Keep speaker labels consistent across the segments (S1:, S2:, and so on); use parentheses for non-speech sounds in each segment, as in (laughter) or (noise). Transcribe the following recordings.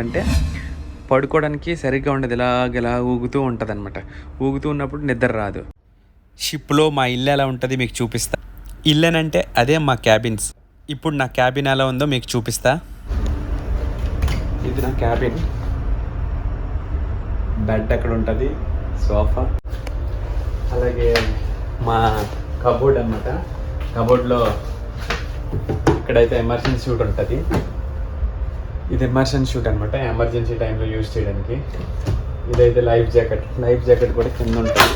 S1: అంటే పడుకోవడానికి సరిగ్గా ఉండదు. ఇలాగ ఇలా ఊగుతూ ఉంటుంది అనమాట ఊగుతూ ఉన్నప్పుడు నిద్ర రాదు. షిప్లో మా ఇల్లు ఎలా ఉంటుంది మీకు చూపిస్తా. ఇల్లేనంటే అదే మా క్యాబిన్స్. ఇప్పుడు నా క్యాబిన్ ఎలా ఉందో మీకు చూపిస్తా. ఇది నా క్యాబిన్. బెడ్ అక్కడ ఉంటుంది? సోఫా. అలాగే మా కబోర్డ్ అనమాట కబోర్డ్లో ఇక్కడైతే ఎమర్జెన్సీ షూట్ ఉంటుంది. ఇది ఎమర్జెన్సీ షూట్ అనమాట ఎమర్జెన్సీ టైంలో యూజ్ చేయడానికి. ఇదైతే లైఫ్ జాకెట్ లైఫ్ జాకెట్ కూడా కింద ఉంటుంది.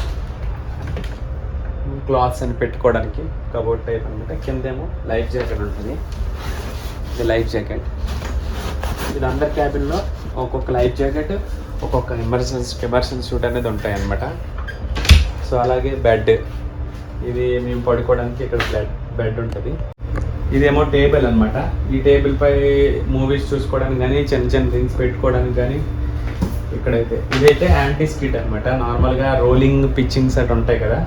S1: క్లాత్స్ అని పెట్టుకోవడానికి కబోర్డ్ టైప్ అనమాట కిందేమో లైఫ్ జాకెట్ ఉంటుంది. ఇది లైఫ్ జాకెట్ ఇది అందరి క్యాబిన్లో ఒక్కొక్క లైఫ్ జాకెట్ ఒక్కొక్క ఎమర్జెన్సీ ఎమర్జెన్సీ షూట్ అనేది ఉంటాయి అనమాట సో అలాగే బెడ్ ఇది మేము పడుకోవడానికి ఇక్కడ బెడ్ బెడ్ ఉంటుంది. ఇదేమో టేబుల్ అన్నమాట. ఈ టేబుల్ పై మూవీస్ చూసుకోవడానికి కానీ చిన్న చిన్న థింగ్స్ పెట్టుకోవడానికి కానీ ఇక్కడైతే. ఇదైతే యాంటీ స్కిట్ అనమాట నార్మల్గా రోలింగ్ పిచ్చింగ్స్ అటు ఉంటాయి కదా.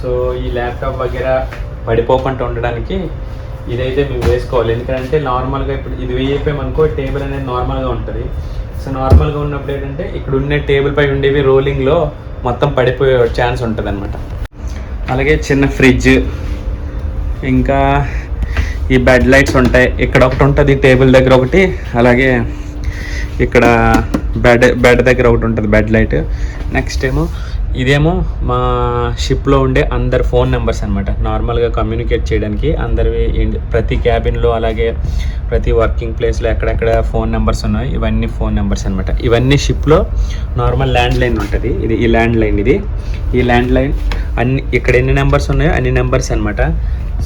S1: సో ఈ ల్యాప్టాప్ వగేరా పడిపోకుండా ఉండడానికి ఇదైతే మేము వేసుకోవాలి. ఎందుకంటే నార్మల్గా ఇప్పుడు ఇది వేయకపోయామనుకో టేబుల్ అనేది నార్మల్గా ఉంటుంది. సో నార్మల్గా ఉన్నప్పుడు ఏంటంటే ఇక్కడ ఉండే టేబుల్ పై ఉండేవి రోలింగ్లో మొత్తం పడిపోయే ఛాన్స్ ఉంటుంది అనమాట అలాగే చిన్న ఫ్రిడ్జ్ ఇంకా ఈ బెడ్ లైట్స్ ఉంటాయి. ఇక్కడ ఒకటి ఉంటుంది టేబుల్ దగ్గర ఒకటి. అలాగే ఇక్కడ బెడ్ బెడ్ దగ్గర ఒకటి ఉంటుంది బెడ్ లైట్ నెక్స్ట్ ఏమో ఇదేమో మా షిప్లో ఉండే అందరి ఫోన్ నెంబర్స్ అనమాట నార్మల్గా కమ్యూనికేట్ చేయడానికి అందరివి ప్రతి క్యాబిన్లో అలాగే ప్రతి వర్కింగ్ ప్లేస్లో ఎక్కడెక్కడ ఫోన్ నెంబర్స్ ఉన్నాయి ఇవన్నీ ఫోన్ నెంబర్స్ అనమాట ఇవన్నీ షిప్లో నార్మల్ ల్యాండ్ లైన్ ఉంటుంది. ఇది ఈ ల్యాండ్ లైన్ ఇది. ఈ ల్యాండ్ లైన్ అన్ని ఇక్కడ ఎన్ని నెంబర్స్ ఉన్నాయో అన్ని నెంబర్స్ అనమాట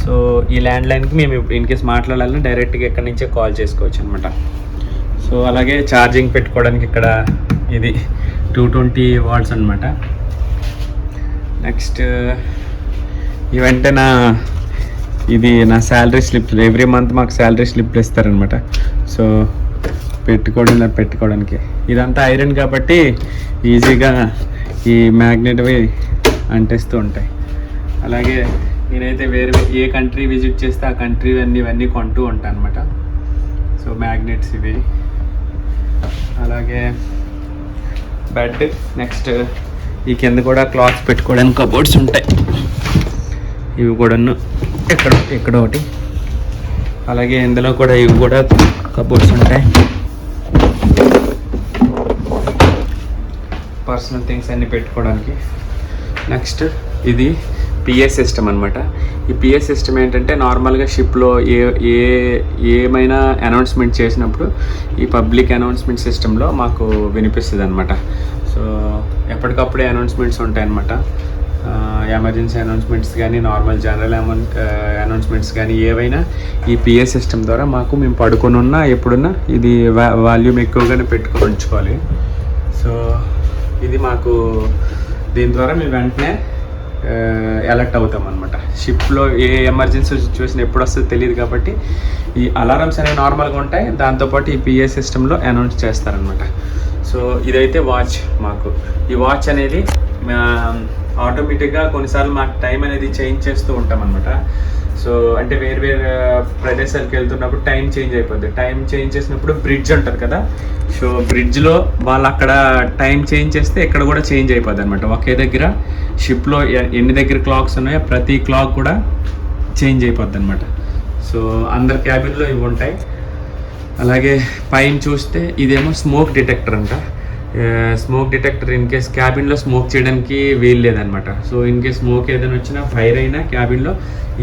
S1: సో ఈ ల్యాండ్ లైన్కి మేము ఇన్ కేస్ మాట్లాడాలని డైరెక్ట్గా ఎక్కడి నుంచే కాల్ చేసుకోవచ్చు అనమాట సో అలాగే ఛార్జింగ్ పెట్టుకోవడానికి ఇక్కడ ఇది టూ ట్వంటీ వాట్స్ అనమాట నెక్స్ట్ ఇవంటే నా ఇది నా శాలరీ స్లిప్ ఎవ్రీ మంత్ మాకు శాలరీ స్లిప్లు ఇస్తారనమాట సో పెట్టుకోవడం పెట్టుకోవడానికి. ఇదంతా ఐరన్ కాబట్టి ఈజీగా ఈ మ్యాగ్నెట్వి అంటేస్తూ ఉంటాయి. అలాగే నేనైతే వేరే ఏ కంట్రీ విజిట్ చేస్తే ఆ కంట్రీ అన్నీ ఇవన్నీ కొంటూ ఉంటాను అనమాట సో మ్యాగ్నెట్స్ ఇవి. అలాగే బెడ్ నెక్స్ట్ ఈ కింద కూడా క్లాత్స్ పెట్టుకోవడానికి కబోర్డ్స్ ఉంటాయి. ఇవి కూడాను ఇక్కడ ఇక్కడ ఒకటి. అలాగే ఇందులో కూడా ఇవి కూడా కబోర్డ్స్ ఉంటాయి. పర్సనల్ థింగ్స్ అన్నీ పెట్టుకోవడానికి. నెక్స్ట్ ఇది పిఎస్ సిస్టమ్ అనమాట ఈ పిఎస్ సిస్టమ్ ఏంటంటే నార్మల్గా షిప్లో ఏ ఏ ఏమైనా అనౌన్స్మెంట్ చేసినప్పుడు ఈ పబ్లిక్ అనౌన్స్మెంట్ సిస్టంలో మాకు వినిపిస్తుంది అనమాట సో ఎప్పటికప్పుడే అనౌన్స్మెంట్స్ ఉంటాయన్నమాట. ఎమర్జెన్సీ అనౌన్స్మెంట్స్ కానీ నార్మల్ జనరల్ అనౌన్స్మెంట్స్ కానీ ఏవైనా ఈ పిఎస్ సిస్టమ్ ద్వారా మాకు మేము పడుకొని ఉన్నా ఎప్పుడున్నా ఇది వా వాల్యూమ్ ఎక్కువగానే పెట్టుకొని ఉంచుకోవాలి. సో ఇది మాకు దీని ద్వారా మేము వెంటనే అలర్ట్ అవుతాం అనమాట షిప్లో ఏ ఎమర్జెన్సీ సిచ్యువేషన్ ఎప్పుడు వస్తుందో తెలియదు కాబట్టి ఈ అలారమ్స్ అనేవి నార్మల్గా ఉంటాయి. దాంతోపాటు ఈ పిఏ సిస్టంలో అనౌన్స్ చేస్తారనమాట సో ఇదైతే వాచ్ మాకు. ఈ వాచ్ అనేది ఆటోమేటిక్గా కొన్నిసార్లు మాకు టైం అనేది చేంజ్ చేస్తూ ఉంటాం అనమాట సో అంటే వేరు వేరు ప్రదేశాలకు వెళ్తున్నప్పుడు టైం చేంజ్ అయిపోద్ది. టైం చేంజ్ చేసినప్పుడు బ్రిడ్జ్ ఉంటుంది కదా? సో బ్రిడ్జ్లో వాళ్ళు అక్కడ టైం చేంజ్ చేస్తే ఇక్కడ కూడా చేంజ్ అయిపోద్ది అనమాట ఒకే దగ్గర షిప్లో ఎన్ని దగ్గర క్లాక్స్ ఉన్నాయో ప్రతి క్లాక్ కూడా చేంజ్ అయిపోద్ది అనమాట సో అందరి క్యాబిన్లో ఇవి ఉంటాయి. అలాగే పైన చూస్తే ఇదేమో స్మోక్ డిటెక్టర్ అంట. స్మోక్ డిటెక్టర్ ఇన్ కేస్ క్యాబిన్లో స్మోక్ చేయడానికి వీలు లేదనమాట సో ఇన్ కేస్ స్మోక్ ఏదైనా వచ్చినా ఫైర్ అయినా క్యాబిన్లో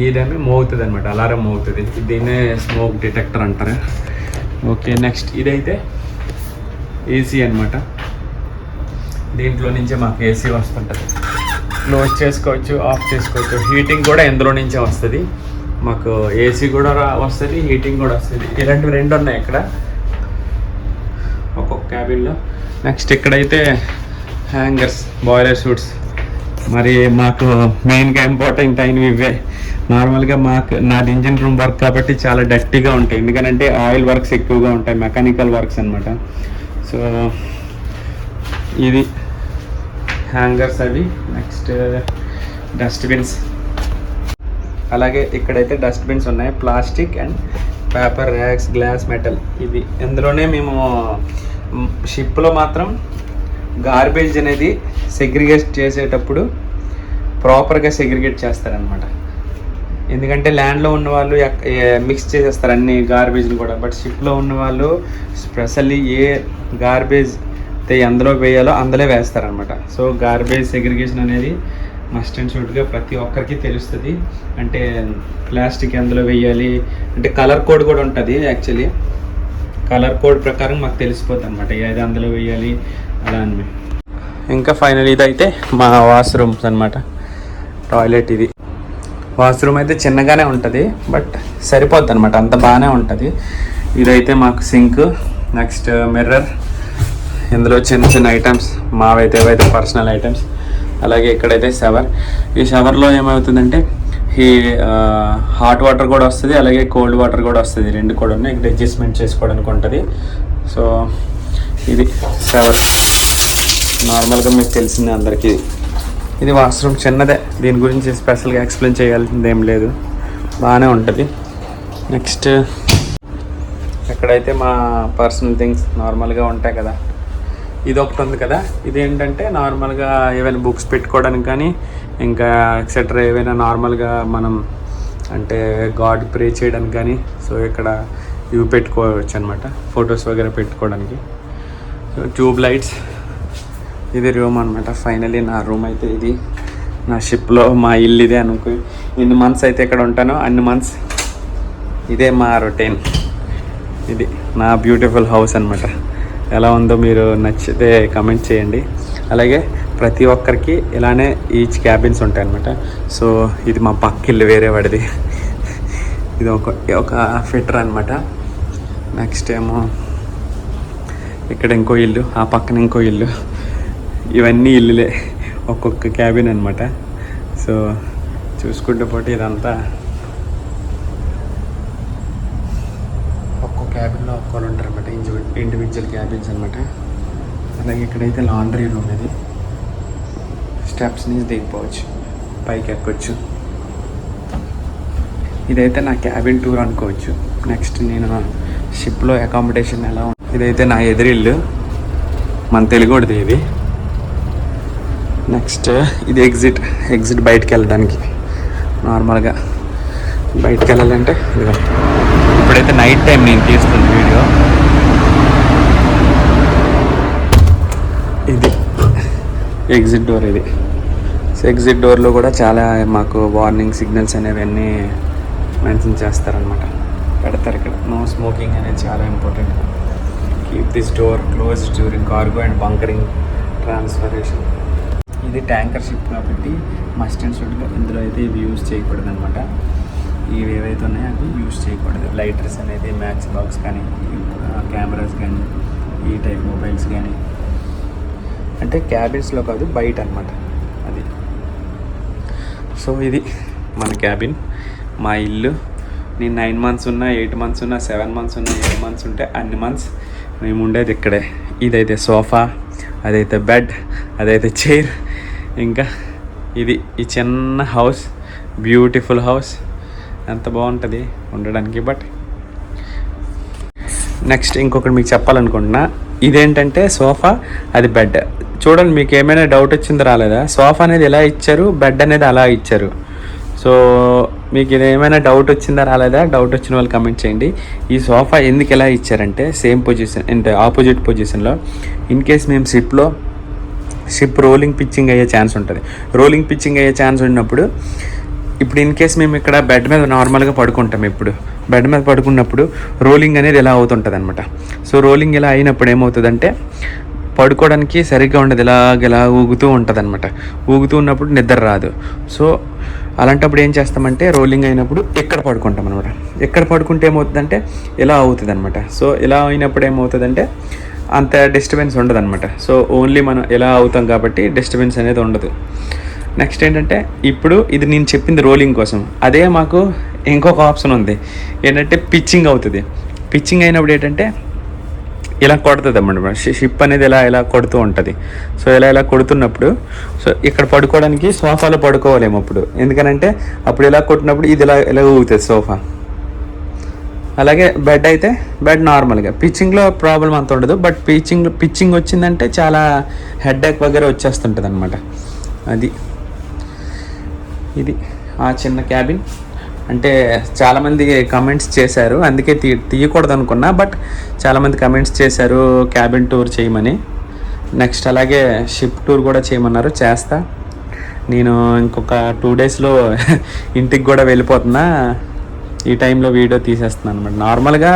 S1: ఏదైనా మోగుతుంది అనమాట అలారం మోగుతుంది. దీన్నే స్మోక్ డిటెక్టర్ అంటారు. ఓకే నెక్స్ట్ ఇదైతే ఏసీ అనమాట దీంట్లో నుంచే మాకు ఏసీ వస్తుంటుంది. క్లోజ్ చేసుకోవచ్చు ఆఫ్ చేసుకోవచ్చు. హీటింగ్ కూడా ఇందులో నుంచే వస్తుంది. మాకు ఏసీ కూడా రా వస్తుంది హీటింగ్ కూడా వస్తుంది. ఇలాంటివి రెండు ఉన్నాయి ఇక్కడ ఒక్కొక్క క్యాబిన్లో నెక్స్ట్ ఇక్కడైతే హ్యాంగర్స్ బాయిలర్ షూట్స్ మరి మాకు మెయిన్గా ఇంపార్టెంట్ అయినవి ఇవే. నార్మల్గా మాకు నాది ఇంజిన్ రూమ్ వర్క్ కాబట్టి చాలా డర్టీగా ఉంటాయి. ఎందుకంటే ఆయిల్ వర్క్స్ ఎక్కువగా ఉంటాయి మెకానికల్ వర్క్స్ అనమాట సో ఇది హ్యాంగర్స్ అవి. నెక్స్ట్ డస్ట్బిన్స్ అలాగే ఇక్కడైతే డస్ట్బిన్స్ ఉన్నాయి. Plastic and paper racks glass metal ఇవి. ఇందులోనే మేము షిప్లో మాత్రం గార్బేజ్ అనేది సెగ్రిగేట్ చేసేటప్పుడు ప్రాపర్గా సెగ్రిగేట్ చేస్తారనమాట ఎందుకంటే ల్యాండ్లో ఉన్న వాళ్ళు మిక్స్ చేసేస్తారు అన్ని గార్బేజ్లు కూడా. బట్ షిప్లో ఉన్న వాళ్ళు స్పెషల్లీ ఏ గార్బేజ్ అందులో వేయాలో అందులో వేస్తారనమాట సో గార్బేజ్ సెగ్రిగేషన్ అనేది మస్ట్ అండ్ షూట్గా ప్రతి ఒక్కరికి తెలుస్తుంది. అంటే ప్లాస్టిక్ ఎందులో వేయాలి. అంటే కలర్ కోడ్ కూడా ఉంటుంది యాక్చువల్లీ కలర్ కోడ్ ప్రకారం మాకు తెలిసిపోతుంది అనమాట ఏది అందులో వేయాలి అలా అని. ఇంకా ఫైనల్ ఇదైతే మా వాష్రూమ్స్ అనమాట టాయిలెట్ ఇది. వాష్రూమ్ అయితే చిన్నగానే ఉంటుంది బట్ సరిపోద్ది అనమాట అంత బాగానే ఉంటుంది. ఇదైతే మాకు సింక్ నెక్స్ట్ మిర్రర్. ఇందులో చిన్న చిన్న ఐటమ్స్ మావైతే ఏవైతే పర్సనల్ ఐటమ్స్ అలాగే ఇక్కడైతే షవర్. ఈ షవర్లో ఏమవుతుందంటే ఈ హాట్ వాటర్ కూడా వస్తుంది అలాగే కోల్డ్ వాటర్ కూడా వస్తుంది. రెండు కూడా ఉన్నాయి. ఇక్కడ అడ్జస్ట్మెంట్ చేసుకోవడానికి ఉంటుంది. సో ఇది షవర్ నార్మల్గా మీకు తెలిసిందే అందరికీ. ఇది వాష్రూమ్ చిన్నదే. దీని గురించి స్పెషల్గా ఎక్స్ప్లెయిన్ చేయాల్సింది ఏం లేదు. బాగానే ఉంటుంది. నెక్స్ట్ ఎక్కడైతే మా పర్సనల్ థింగ్స్ నార్మల్గా ఉంటాయి కదా. ఇది ఒకటి ఉంది కదా. ఇది ఏంటంటే నార్మల్గా ఏవైనా బుక్స్ పెట్టుకోవడానికి కానీ ఇంకా ఎక్సెట్రా ఏవైనా నార్మల్గా మనం అంటే గాడ్ ప్రే చేయడానికి కానీ సో ఇక్కడ ఇవి పెట్టుకోవచ్చు అనమాట ఫొటోస్ వగేరా పెట్టుకోవడానికి. Tube lights. ఇది రూమ్ అనమాట ఫైనలీ నా రూమ్ అయితే ఇది. నా షిప్లో మా ఇల్లు ఇదే అనుకో. ఎన్ని మంత్స్ అయితే ఇక్కడ ఉంటానో అన్ని మంత్స్ ఇదే మా రొటీన్ ఇది నా బ్యూటిఫుల్ హౌస్ అనమాట ఎలా ఉందో మీరు నచ్చితే కమెంట్ చేయండి. అలాగే ప్రతి ఒక్కరికి ఇలానే ఈచ్ క్యాబిన్స్ ఉంటాయి అనమాట సో ఇది మా పక్క ఇల్లు వేరే వాడిది. ఇది ఒక ఒక ఫిటర్ అనమాట నెక్స్ట్ ఏమో ఇక్కడ ఇంకో ఇల్లు ఆ పక్కన ఇంకో ఇల్లు. ఇవన్నీ ఇల్లులే ఒక్కొక్క క్యాబిన్ అనమాట సో చూసుకుంటూ పోటీ ఇదంతా. ఒక్కో క్యాబిన్లో ఒక్కరు ఉంటారు అనమాట ఇండివిజువల్ క్యాబిన్స్ అనమాట అలాగే ఇక్కడైతే లాండ్రీ రూమ్ ఇది. స్టెప్స్ నుంచి దిగిపోవచ్చు పైకి ఎక్కొచ్చు. ఇదైతే నా క్యాబిన్ టూర్ అనుకోవచ్చు. నెక్స్ట్ నేను షిప్లో అకామిడేషన్ ఎలా ఇదైతే నా ఎదురిల్లు మన తెలుగుడిది ఇది. నెక్స్ట్ ఇది ఎగ్జిట్ ఎగ్జిట్ బయటికి వెళ్ళడానికి. నార్మల్గా బయటికి వెళ్ళాలంటే ఇదిగో. ఇప్పుడైతే నైట్ టైం నేను తీస్తుంది వీడియో ఇది ఎగ్జిట్ డోర్ ఇది. సో ఎగ్జిట్ డోర్లో కూడా చాలా మాకు వార్నింగ్ సిగ్నల్స్ అనేవి అన్నీ మెన్షన్ చేస్తారనమాట పెడతారు ఇక్కడ. నో స్మోకింగ్ అనేది చాలా important keep this door close during cargo and bunkering ట్రాన్స్ఫరేషన్ ఇది ట్యాంకర్ షిప్ కాబట్టి మస్ట్ అండ్ షుడ్గా ఇందులో అయితే ఇవి యూజ్ చేయకూడదు అనమాట ఇవి ఏవైతే ఉన్నాయో అవి యూజ్ చేయకూడదు. లైటర్స్ అనేది మ్యాచ్ బాక్స్ కానీ కెమెరాస్ కానీ ఈ టైప్ మొబైల్స్ కానీ అంటే క్యాబిన్స్లో కాదు బయట అనమాట అది. సో ఇది మన క్యాబిన్ మా ఇల్లు. నేను నైన్ మంత్స్ ఉన్నా ఎయిట్ మంత్స్ ఉన్నా సెవెన్ మంత్స్ ఉన్నా ఎయిట్ మంత్స్ ఉంటే అన్ని మంత్స్ మేము ఉండేది ఇక్కడే. ఇదైతే సోఫా అదైతే బెడ్ అదైతే చైర్ ఇంకా ఇది ఈ చిన్న హౌస్ బ్యూటిఫుల్ హౌస్ ఎంత బాగుంటుంది ఉండడానికి బట్ నెక్స్ట్ ఇంకొకటి మీకు చెప్పాలనుకుంటున్నా. ఇదేంటంటే సోఫా అది బెడ్ చూడండి మీకు ఏమైనా డౌట్ వచ్చింది రాలేదా? సోఫా అనేది ఎలా ఇచ్చారు? బెడ్ అనేది అలా ఇచ్చారు. సో మీకు ఏమైనా డౌట్ వచ్చిందా రాలేదా? డౌట్ వచ్చిన వాళ్ళు కమెంట్ చేయండి. ఈ సోఫా ఎందుకు ఎలా ఇచ్చారంటే సేమ్ పొజిషన్ అంటే ఆపోజిట్ పొజిషన్లో ఇన్ కేస్ మేము షిప్లో షిప్ రోలింగ్ పిచ్చింగ్ అయ్యే ఛాన్స్ ఉంటుంది. రోలింగ్ పిచ్చింగ్ అయ్యే ఛాన్స్ ఉన్నప్పుడు ఇప్పుడు ఇన్ కేస్ మేము ఇక్కడ బెడ్ మీద నార్మల్గా పడుకుంటాం ఇప్పుడు. బెడ్ మీద పడుకున్నప్పుడు రోలింగ్ అనేది ఎలా అవుతుంటుంది అనమాట సో రోలింగ్ ఇలా అయినప్పుడు ఏమవుతుందంటే పడుకోవడానికి సరిగ్గా ఉండదు. ఇలాగ ఇలా ఊగుతూ ఉంటుంది అనమాట ఊగుతూ ఉన్నప్పుడు నిద్ర రాదు. సో అలాంటప్పుడు ఏం చేస్తామంటే రోలింగ్ అయినప్పుడు ఎక్కడ పడుకుంటాం అనమాట ఎక్కడ పడుకుంటే ఏమవుతుందంటే ఇలా అవుతుంది అనమాట సో ఇలా అయినప్పుడు ఏమవుతుందంటే అంత డిస్టర్బెన్స్ ఉండదు అనమాట సో ఓన్లీ మనం ఎలా అవుతాం కాబట్టి డిస్టర్బెన్స్ అనేది ఉండదు. నెక్స్ట్ ఏంటంటే ఇప్పుడు ఇది నేను చెప్పింది రోలింగ్ కోసం. అదే మాకు ఇంకొక ఆప్షన్ ఉంది. ఏంటంటే పిచ్చింగ్ అవుతుంది. పిచ్చింగ్ అయినప్పుడు ఏంటంటే ఇలా కొడుతుంది అన్నమాట షిప్ అనేది ఇలా ఇలా కొడుతూ ఉంటుంది. సో ఇలా ఇలా కొడుతున్నప్పుడు సో ఇక్కడ పడుకోవడానికి సోఫాలో పడుకోవాలేమో అప్పుడు. ఎందుకనంటే అప్పుడు ఇలా కొట్టినప్పుడు ఇది ఇలా ఇలా ఊగుతుంది సోఫా. అలాగే బెడ్ అయితే బెడ్ నార్మల్గా. పిచ్చింగ్లో ప్రాబ్లం అంత ఉండదు. బట్ పిచ్చింగ్ పిచ్చింగ్ వచ్చిందంటే చాలా హెడ్ ఏక్ వగేరే వచ్చేస్తుంటుంది అనమాట అది ఇది ఆ చిన్న క్యాబిన్. అంటే చాలామంది కమెంట్స్ చేశారు. అందుకే తీ తీయకూడదు అనుకున్నా బట్ చాలామంది కమెంట్స్ చేశారు క్యాబిన్ టూర్ చేయమని. నెక్స్ట్ అలాగే షిప్ టూర్ కూడా చేయమన్నారు చేస్తా. నేను ఇంకొక టూ డేస్లో (laughs) ఇంటికి కూడా వెళ్ళిపోతున్నా. ఈ టైంలో వీడియో తీసేస్తున్నాను అనమాట నార్మల్గా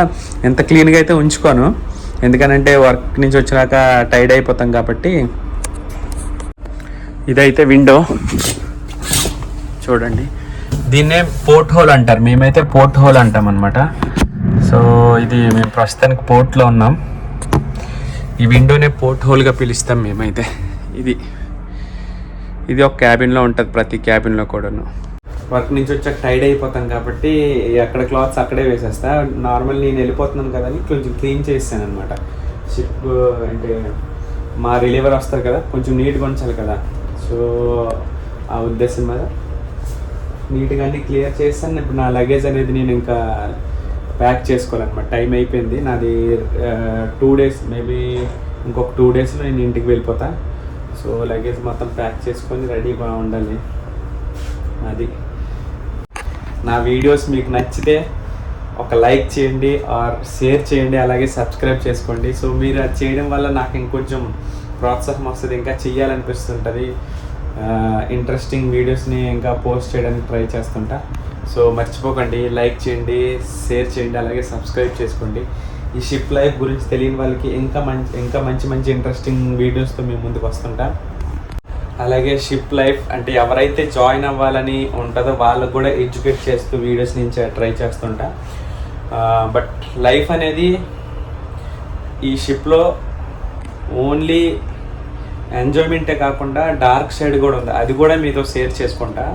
S1: ఎంత క్లీన్గా అయితే ఉంచుకోను. ఎందుకనంటే వర్క్ నుంచి వచ్చినాక టైడ్ అయిపోతాం కాబట్టి. ఇదైతే విండో చూడండి. దీన్నే పోర్ట్ హోల్ అంటారు. మేమైతే పోర్ట్ హోల్ అంటాం అనమాట సో ఇది మేము ప్రస్తుతానికి పోర్ట్లో ఉన్నాం. ఈ విండోనే పోర్ట్ హోల్గా పిలుస్తాం మేమైతే. ఇది ఇది ఒక క్యాబిన్లో ఉంటుంది. ప్రతి క్యాబిన్లో కూడాను. వర్క్ నుంచి వచ్చాక టైడ్ అయిపోతాం కాబట్టి ఎక్కడ క్లాత్స్ అక్కడే వేసేస్తా. నార్మల్ నేను వెళ్ళిపోతున్నాను కదా అని కొంచెం క్లీన్ చేస్తాను అనమాట షిప్ అంటే మా రిలీవర్ వస్తారు కదా కొంచెం నీట్గా ఉంచాలి కదా. సో ఆ ఉద్దేశం మీద నీట్గా అన్ని క్లియర్ చేస్తాను. ఇప్పుడు నా లగేజ్ అనేది నేను ఇంకా ప్యాక్ చేసుకోవాలన్నమాట. టైం అయిపోయింది. నాది టూ డేస్ మేబీ ఇంకొక టూ డేస్లో నేను ఇంటికి వెళ్ళిపోతా. సో లగేజ్ మొత్తం ప్యాక్ చేసుకొని రెడీగా ఉండాలి. అది నా వీడియోస్ మీకు నచ్చితే ఒక లైక్ చేయండి ఆర్ షేర్ చేయండి అలాగే సబ్స్క్రైబ్ చేసుకోండి. సో మీరు అది చేయడం వల్ల నాకు ఇంకొంచెం ప్రోత్సాహం వస్తుంది. ఇంకా చెయ్యాలనిపిస్తుంటుంది. ఇంట్రెస్టింగ్ వీడియోస్ని ఇంకా పోస్ట్ చేయడానికి ట్రై చేస్తుంటా. సో మర్చిపోకండి లైక్ చేయండి షేర్ చేయండి అలాగే సబ్స్క్రైబ్ చేసుకోండి. ఈ షిప్ లైఫ్ గురించి తెలియని వాళ్ళకి ఇంకా మంచి ఇంకా మంచి మంచి ఇంట్రెస్టింగ్ వీడియోస్తో మేము ముందుకు వస్తుంటా. అలాగే షిప్ లైఫ్ అంటే ఎవరైతే జాయిన్ అవ్వాలని ఉంటుందో వాళ్ళకు కూడా ఎడ్యుకేట్ చేస్తూ వీడియోస్ నుంచి ట్రై చేస్తుంటా. బట్ లైఫ్ అనేది ఈ షిప్లో ఓన్లీ ఎంజాయ్మెంటే కాకుండా డార్క్ సైడ్ కూడా ఉంది. అది కూడా మీతో షేర్ చేసుకుంటా.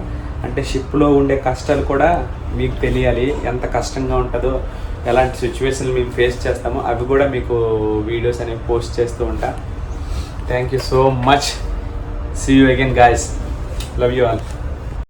S1: అంటే షిప్లో ఉండే కష్టాలు కూడా మీకు తెలియాలి. ఎంత కష్టంగా ఉంటుందో ఎలాంటి సిచ్యువేషన్లు మేము ఫేస్ చేస్తామో అవి కూడా మీకు వీడియోస్ అనేవి పోస్ట్ చేస్తూ ఉంటా. Thank you so much see you again guys love you all